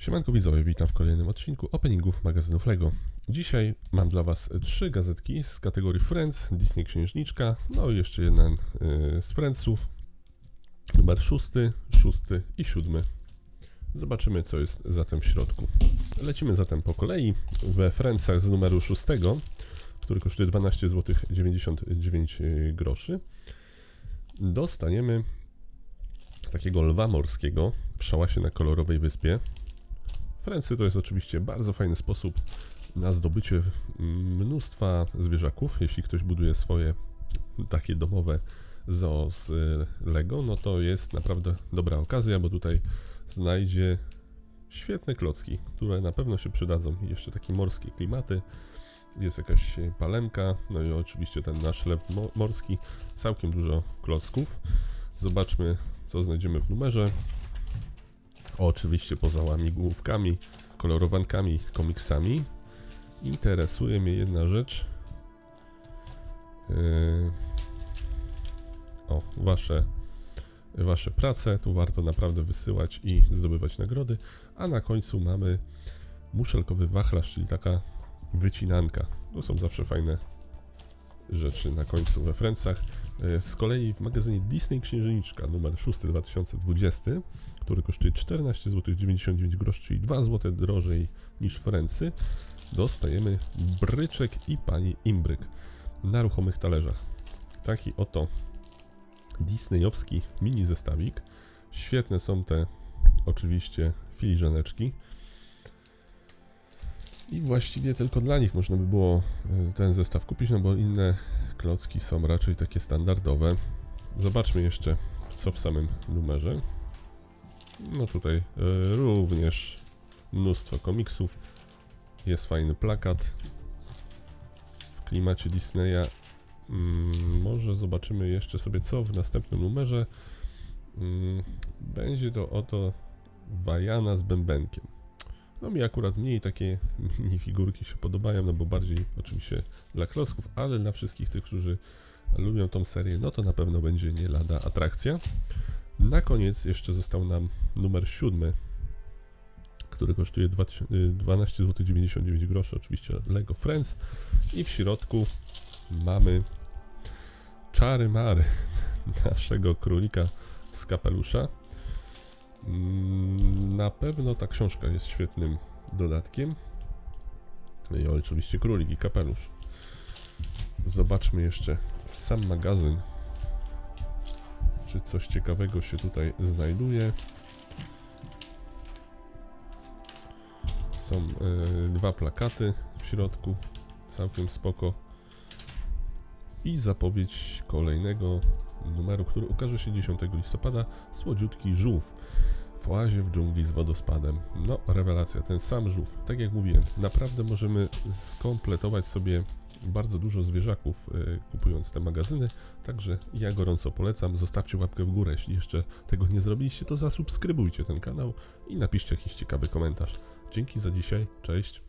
Siemanko widzowie, witam w kolejnym odcinku openingów magazynów LEGO. Dzisiaj mam dla Was trzy gazetki z kategorii Friends, Disney Księżniczka, no i jeszcze jeden yy, z Friendsów, numer szósty, szósty i siódmy. Zobaczymy co jest zatem w środku. Lecimy zatem po kolei. We Friendsach z numeru szóstego, który kosztuje 12 zł 99 groszy, dostaniemy takiego lwa morskiego w szałasie na kolorowej wyspie. Frency to jest oczywiście bardzo fajny sposób na zdobycie mnóstwa zwierzaków. Jeśli ktoś buduje swoje takie domowe zoo z y, Lego, no to jest naprawdę dobra okazja, bo tutaj znajdzie świetne klocki, które na pewno się przydadzą. Jeszcze takie morskie klimaty. Jest jakaś palemka, no i oczywiście ten nasz lew mo- morski. Całkiem dużo klocków. Zobaczmy, co znajdziemy w numerze. Oczywiście poza łamigłówkami, kolorowankami, komiksami. Interesuje mnie jedna rzecz. Yy... O, wasze, wasze prace. Tu warto naprawdę wysyłać i zdobywać nagrody. A na końcu mamy muszelkowy wachlarz, czyli taka wycinanka. To są zawsze fajne rzeczy na końcu we Francach. Yy, Z kolei w magazynie Disney Księżniczka numer 6 2020 który kosztuje 14 zł 99 groszy, czyli 2 zł drożej niż w dostajemy bryczek i pani imbryk na ruchomych talerzach. Taki oto disneyowski mini zestawik. Świetne są te oczywiście filiżaneczki. I właściwie tylko dla nich można by było y, ten zestaw kupić, no bo inne klocki są raczej takie standardowe. Zobaczmy jeszcze co w samym numerze. No tutaj y, również mnóstwo komiksów. Jest fajny plakat w klimacie Disneya. Mm, może zobaczymy jeszcze sobie co w następnym numerze. Mm, będzie to oto Wajana z bębenkiem. No mi akurat mniej takie minifigurki się podobają, no bo bardziej oczywiście dla klocków, ale dla wszystkich tych, którzy lubią tą serię, no to na pewno będzie nie lada atrakcja. Na koniec jeszcze został nam numer 7, który kosztuje 12 zł 99 groszy, oczywiście Lego Friends i w środku mamy czary mary naszego królika z kapelusza. Mm, Na pewno ta książka jest świetnym dodatkiem. No i oczywiście królik i kapelusz. Zobaczmy jeszcze sam magazyn czy coś ciekawego się tutaj znajduje. Są e, dwa plakaty w środku, całkiem spoko. I zapowiedź kolejnego numeru, który ukaże się 10 listopada. Słodziutki żółw w oazie w dżungli z wodospadem. No, rewelacja, ten sam żółw. Tak jak mówiłem, naprawdę możemy skompletować sobie bardzo dużo zwierzaków y, kupując te magazyny, także ja gorąco polecam. Zostawcie łapkę w górę, jeśli jeszcze tego nie zrobiliście, to zasubskrybujcie ten kanał i napiszcie jakiś ciekawy komentarz. Dzięki za dzisiaj, cześć.